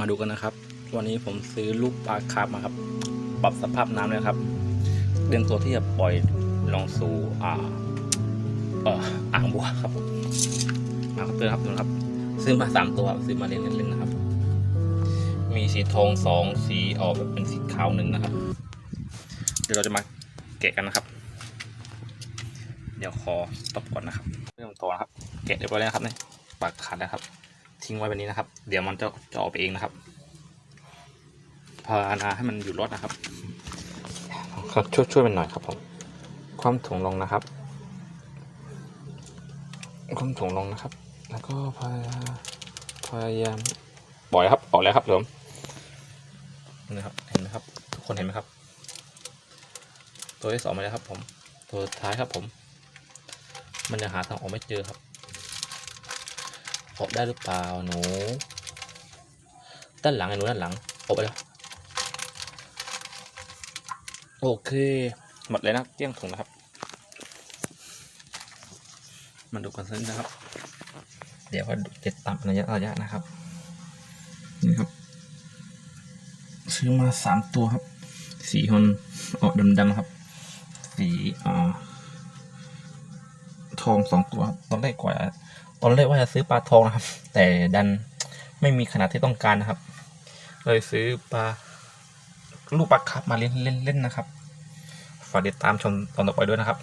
มาดูกันนะครับ วันนี้ผมซื้อลูกปลาคาร์ฟมาครับ ปรับสภาพน้ำเลยครับเตรียมตัวที่จะปล่อยลงสู่อ่าเอ่ออ่างบัวครับมาครับเพื่อนครับดูนะครับ ซื้อมาสามตัวซื้อมาเล่นเล่นๆนะครับ มีสีทองสองสีออกแบบเป็นสีขาวหนึ่งนะครับ เดี๋ยวเราจะมาแกะกันนะครับ เดี๋ยวขอตบก่อนนะครับเริ่มตัวนะครับ แกะเรียบร้อยแล้วนะครับเนี่ยปากขาดแล้วครับ ทิ้งไว้แบบนี้นะครับ เดี๋ยวมันจะจะออกไปเองนะครับภานาให้มันอยู่รอดนะครับครับช่วยช่วยมันหน่อยครับผมความถุงลงนะครับความถุงลงนะครับ แล้วก็พยายามพยายามปล่อยครับออกแล้วครับผมนี่ครับเห็นไหมครับ ทุกคนเห็นไหมครับ ตัวที่สองมาแล้วครับผมตัวท้ายครับผม มันจะหาทางออกไม่เจอครับ ออกได้หรือเปล่าหนู ด้านหลังไอ้หนูด้านหลังออกไปแล้วโอเค หมดเลยนะเกลี้ยงถุงนะครับ มาดูกันสักนิดนะครับ เดี๋ยวก็ดูเก็บตามระยะระยะนะครับ นี่ครับ ซื้อมาสามตัวครับ สีฮอนออกดำๆครับ สีอ่าทองสองตัวครับตอนแรกกว่า อนแรกว่าจะซื้อปลาทองนะครับ แต่ดันไม่มีขนาดที่ต้องการนะครับ เลยซื้อปลาลูกปลาคับมาเล่นเล่นเล่นนะครับ ฝากติดตามชมตอนต่อไปด้วยนะครับ